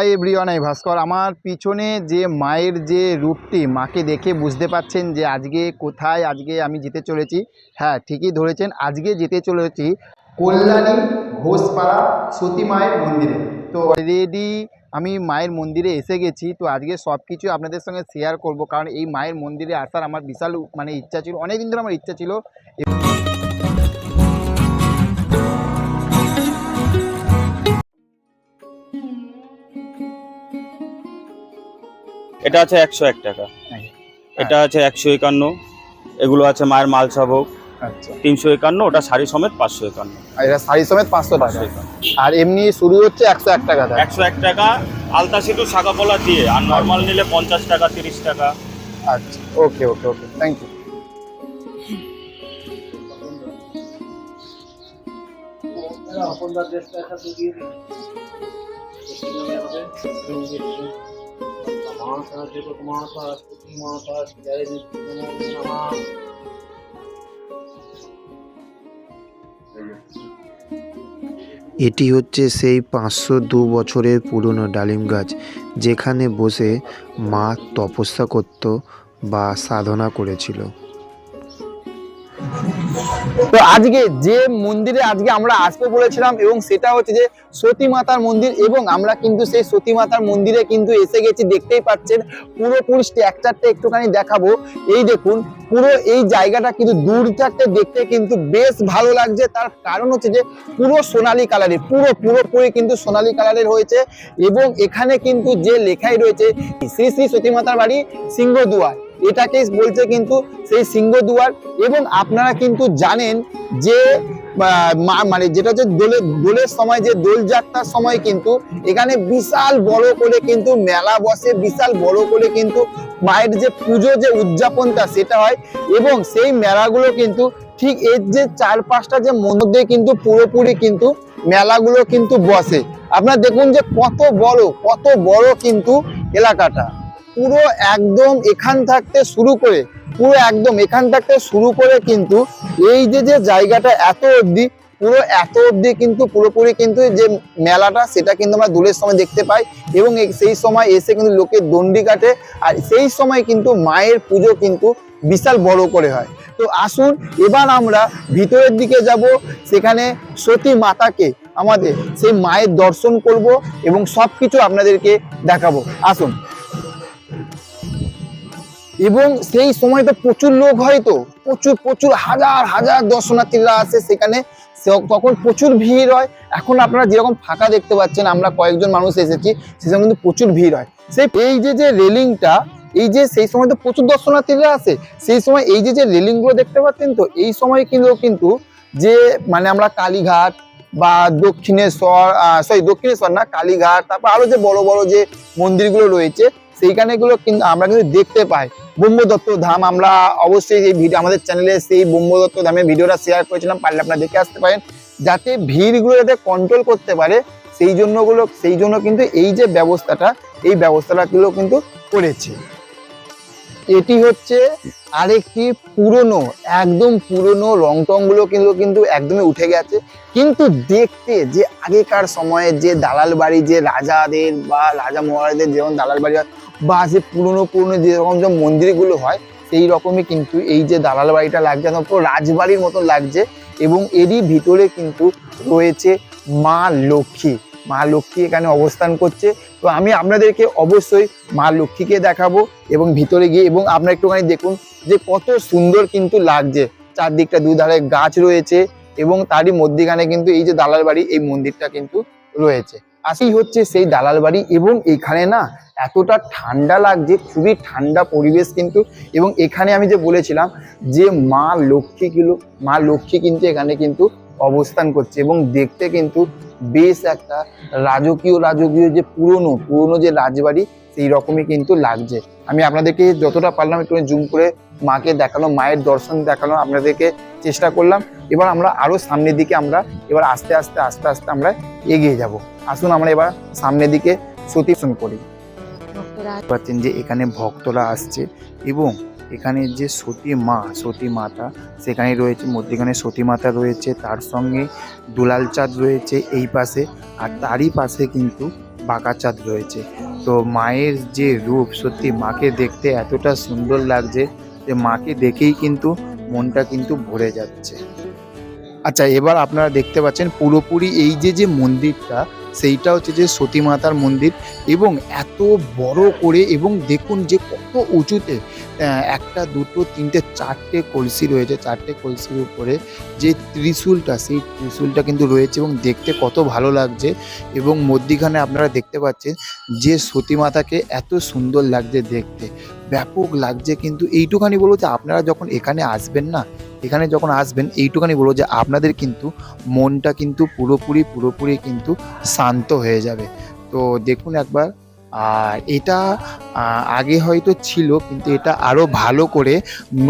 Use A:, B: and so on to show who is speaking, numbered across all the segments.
A: Hi everyone, আমি ভাস্কর। আমার পিছনে যে মায়ের যে রূপটি মাকে দেখে বুঝতে পাচ্ছেন যে আজকে কোথায়, আজকে আমি যেতে চলেছি হ্যাঁ ঠিকই ধরেছেন, আজকে যেতে চলেছি কল্যাণী ঘোষপাড়া সতী মায়ের মন্দিরে। তো অলরেডি আমি মায়ের মন্দিরে এসে গেছি, তো আজকে সব কিছু আপনাদের সঙ্গে শেয়ার করব, কারণ এই মায়ের মন্দিরে আসার আমার বিশাল মানে ইচ্ছা ছিল অনেক দিন ধরে আমার ইচ্ছা ছিল।
B: এটা আছে একশো এক টাকা।
A: হ্যাঁ।
B: এটা আছে একশো একান্ন। এগুলো আছে মায়ের মালসাভোগ
A: আচ্ছা।
B: তিনশো একান্ন ওটা শাড়ি সমেত পাঁচশো একান্ন।
A: আর এটা শাড়ি সমেত পাঁচশো টাকা।
B: পাঁচশো
A: আর এমনি শুরু হচ্ছে একশো এক টাকা
B: একশো এক টাকা আলতা সিটু শাখা পলা দিয়ে আর নর্মাল নিলে পঞ্চাশ টাকা তিরিশ টাকা।
A: আচ্ছা ওকে ওকে ওকে থ্যাংক ইউ
C: এটি হচ্ছে সেই পাঁচশো দু বছরের পুরনো ডালিম গাছ, যেখানে বসে মা তপস্যা করত বা সাধনা করেছিল।
A: তো আজকে যে মন্দিরে আজকে আমরা আসব বলেছিলাম এবং সেটা হচ্ছে যে সতী মাতার মন্দির এবং আমরা কিন্তু সেই সতী মাতার মন্দিরে কিন্তু এসে গেছি, দেখতেই পাচ্ছেন পুরোপুরি স্ট্রাকচারটা একটুখানি দেখাবো। এই দেখুন, পুরো এই জায়গাটা কিন্তু দূর থাকতে দেখতে কিন্তু বেশ ভালো লাগছে। তার কারণ হচ্ছে যে পুরো সোনালী কালারের, পুরো, পুরোপুরি কিন্তু সোনালী কালারের হয়েছে এবং এখানে কিন্তু যে লেখাই রয়েছে, শ্রী শ্রী সতী মাতার বাড়ি সিংহদুয়ার। এটাকে বলছে কিন্তু সেই সিংহদুয়ার এবং আপনারা কিন্তু জানেন যে মানে যেটা হচ্ছে দোলের দোলের সময় যে দোলযাত্রার সময় কিন্তু এখানে বিশাল বড় করে কিন্তু মেলা বসে, বিশাল বড় করে কিন্তু মায়ের যে পুজো যে উদযাপনটা সেটা হয় এবং সেই মেলাগুলো কিন্তু ঠিক এর যে চার পাঁচটা যে মধ্যে কিন্তু পুরোপুরি কিন্তু মেলাগুলো কিন্তু বসে। আপনারা দেখুন যে কত বড় কত বড় কিন্তু এলাকাটা। পুরো একদম এখান থাকতে শুরু করে, পুরো একদম এখান থাকতে শুরু করে কিন্তু এই যে যে জায়গাটা এত অবধি, পুরো এত অবধি কিন্তু পুরোপুরি কিন্তু যে মেলাটা, সেটা কিন্তু আমরা দূরের সময় দেখতে পাই এবং সেই সময় এসে কিন্তু লোকে দণ্ডি কাটে আর সেই সময় কিন্তু মায়ের পুজো কিন্তু বিশাল বড় করে হয়। তো আসুন, এবার আমরা ভিতরের দিকে যাব, সেখানে সতী মাতাকে আমাদের সেই মায়ের দর্শন করব এবং সব কিছু আপনাদেরকে দেখাবো। আসুন। এবং সেই সময় তো প্রচুর লোক হয় তো। প্রচুর প্রচুর, হাজার হাজার দর্শনার্থীরা আসে সেখানে। তখন প্রচুর ভিড় হয়। এখন আপনারা যেরকম ফাঁকা দেখতে পাচ্ছেন, আমরা কয়েকজন মানুষ এসেছি, সে সময় কিন্তু প্রচুর ভিড় হয়। সেই এই যে যে রেলিংটা, এই যে সেই সময় তো প্রচুর দর্শনার্থীরা আসে, সেই সময় এই যে যে রেলিংগুলো দেখতে পাচ্ছেন তো, এই সময় কিন্তু কিন্তু যে মানে আমরা কালীঘাট বা দক্ষিণেশ্বর সরি দক্ষিণেশ্বর না, কালীঘাট, তারপর আরও যে বড় বড় যে মন্দিরগুলো রয়েছে সেইখানে গুলো কিন্তু আমরা কিন্তু দেখতে পাই। ব্রহ্মদত্ত ধাম। আমরা অবশ্যই এই ভিডিও আমাদের চ্যানেলে সেই ব্রহ্মদত্ত ধামের ভিডিওটা শেয়ার করেছিলাম। পারলে আপনারা দেখে আসতে পারেন। যাতে ভিড়গুলো যাতে কন্ট্রোল করতে পারে, সেই জন্যগুলো সেই জন্য কিন্তু এই যে ব্যবস্থাটা, এই ব্যবস্থাটা গুলো কিন্তু করেছে। এটি হচ্ছে আরেকটি পুরনো, একদম পুরনো রং টংগুলো কিন্তু কিন্তু একদমই উঠে গেছে। কিন্তু দেখতে যে আগেকার সময়ে যে দালাল বাড়ি, যে রাজাদের বা রাজা মহারাজদের যেমন দালাল বাড়ি হয় বা যে পুরনো পুরনো যেরকম যে মন্দিরগুলো হয়, সেই রকমই কিন্তু এই যে দালাল বাড়িটা লাগছে, একদম পুরো রাজবাড়ির মতো লাগছে এবং এরই ভিতরে কিন্তু রয়েছে মা লক্ষ্মী। মা লক্ষ্মী এখানে অবস্থান করছে। তো আমি আপনাদেরকে অবশ্যই মা লক্ষ্মীকে দেখাবো এবং ভিতরে গিয়ে এবং আপনারা একটুখানি দেখুন যে কত সুন্দর কিন্তু লাগছে। চারদিকটা দুধারে গাছ রয়েছে এবং তারই মধ্যিখানে কিন্তু এই যে দালাল বাড়ি, এই মন্দিরটা কিন্তু রয়েছে। আসেই হচ্ছে সেই দালাল বাড়ি এবং এখানে না এতটা ঠান্ডা লাগছে, খুবই ঠান্ডা পরিবেশ কিন্তু এবং এখানে আমি যে বলেছিলাম যে মা লক্ষ্মী কিলো, মা লক্ষ্মী কিন্তু এখানে কিন্তু অবস্থান করছে এবং দেখতে কিন্তু বেশ একটা রাজকীয় রাজকীয় যে পুরনো পুরনো যে রাজবাড়ি সেই রকমই কিন্তু লাগছে। আমি আপনাদেরকে যতটা পারলাম একটু জুম করে মাকে দেখানো মায়ের দর্শন দেখানো আপনাদেরকে চেষ্টা করলাম। এবার আমরা আরও সামনের দিকে আমরা এবার আস্তে আস্তে আস্তে আস্তে আমরা এগিয়ে যাব। আসুন আমরা এবার সামনের দিকে সতীর্ষণ করি। পাচ্ছেন যে এখানে ভক্তরা আসছে এবং এখানে যে সতী মা, সতী মাতা, সেখানে রয়েছে, মধ্যেখানে সতী মাতা রয়েছে, তার সঙ্গে দুলাল চাঁদ রয়েছে এই পাশে আর তারই পাশে কিন্তু বাঁকা চাঁদ রয়েছে। তো মায়ের যে রূপ সত্যি মাকে দেখতে এতটা সুন্দর লাগছে যে মাকে দেখেই কিন্তু মনটা কিন্তু ভরে যাচ্ছে। আচ্ছা এবার আপনারা দেখতে পাচ্ছেন পুরোপুরি এই যে যে মন্দিরটা, সেইটা হচ্ছে যে সতী মাতার মন্দির এবং এত বড় করে এবং দেখুন যে কত উঁচুতে একটা, দুটো, তিনটে, চারটে কলসি রয়েছে, চারটে কলসির উপরে যে ত্রিশূলটা, সেই ত্রিশূলটা কিন্তু রয়েছে এবং দেখতে কত ভালো লাগছে এবং মধ্যিখানে আপনারা দেখতে পাচ্ছেন যে সতী মাতাকে এত সুন্দর লাগছে দেখতে। ব্যাপক লাগছে কিন্তু এইটুখানি বলব যে আপনারা যখন এখানে আসবেন না এখানে যখন আসবেন, এইটুখানি বলব যে আপনাদের কিন্তু মনটা কিন্তু পুরোপুরি পুরোপুরি কিন্তু শান্ত হয়ে যাবে। তো দেখুন একবার, আর এটা আগে হয়তো ছিল, কিন্তু এটা আরও ভালো করে,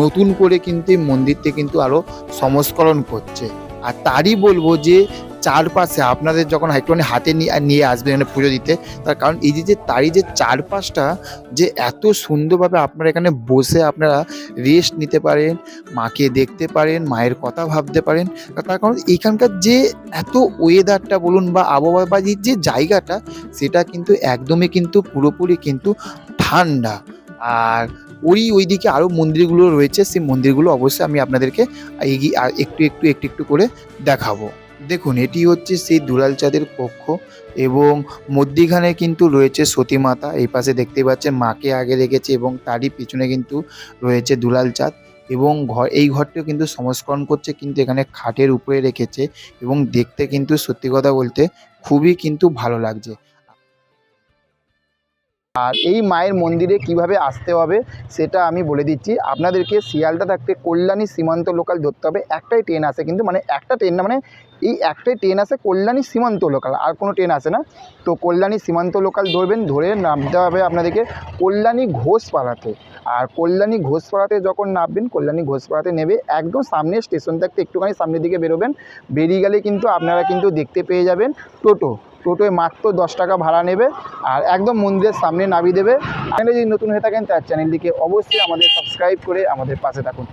A: নতুন করে কিন্তু এই মন্দিরটি কিন্তু আরও সংস্করণ করছে। আর তারই বলব যে চারপাশে আপনাদের যখন একটুখানি হাতে নিয়ে আসবেন এখানে পুজো দিতে, তার কারণ এই যে তারই যে চারপাশটা, যে এত সুন্দরভাবে আপনারা এখানে বসে আপনারা রেস্ট নিতে পারেন, মাকে দেখতে পারেন, মায়ের কথা ভাবতে পারেন তার কারণ এখানকার যে এত ওয়েদারটা বলুন বা আবহাওয়াবাজির যে জায়গাটা, সেটা কিন্তু একদমই কিন্তু পুরোপুরি কিন্তু ঠান্ডা। আর ওই ওইদিকে আরও মন্দিরগুলো রয়েছে, সেই মন্দিরগুলো অবশ্যই আমি আপনাদেরকে এগিয়ে একটু একটু একটু একটু করে দেখাবো। দেখুন, এটি হচ্ছে সেই দুলাল চাঁদের কক্ষ এবং মধ্যিখানে কিন্তু রয়েছে সতী মাতা। এই পাশে দেখতে পাচ্ছেন মাকে আগে রেখেছে এবং তারই পিছনে কিন্তু রয়েছে দুলাল চাঁদ এবং ঘর এই ঘরটিও কিন্তু সংস্করণ করছে কিন্তু এখানে খাটের উপরে রেখেছে এবং দেখতে কিন্তু সত্যি কথা বলতে খুবই কিন্তু ভালো লাগছে।
D: আর এই মায়ের মন্দিরে কীভাবে আসতে হবে সেটা আমি বলে দিচ্ছি। আপনাদেরকে শিয়ালদা থাকতে কল্যাণী সীমান্ত লোকাল ধরতে হবে। একটাই ট্রেন আসে কিন্তু মানে একটা ট্রেন না মানে এই একটাই ট্রেন আসে কল্যাণী সীমান্ত লোকাল আর কোনো ট্রেন আসে না। তো কল্যাণী সীমান্ত লোকাল ধরবেন, ধরে নামতে হবে আপনাদেরকে কল্যাণী ঘোষপাড়াতে। আর কল্যাণী ঘোষপাড়াতে যখন নামবেন, কল্যাণী ঘোষপাড়াতে নেবে, একদম সামনে স্টেশন থাকতে একটুখানি সামনের দিকে বেরোবেন। বেরিয়ে গেলে কিন্তু আপনারা কিন্তু দেখতে পেয়ে যাবেন টোটো। টোটোয় মাত্র দশ টাকা ভাড়া নেবে আর একদম মন্দিরের সামনে নামিয়ে দেবে। চ্যানেলে যদি নতুন হয়ে থাকেন তার চ্যানেলটিকে অবশ্যই আমাদের সাবস্ক্রাইব করে আমাদের পাশে থাকুন।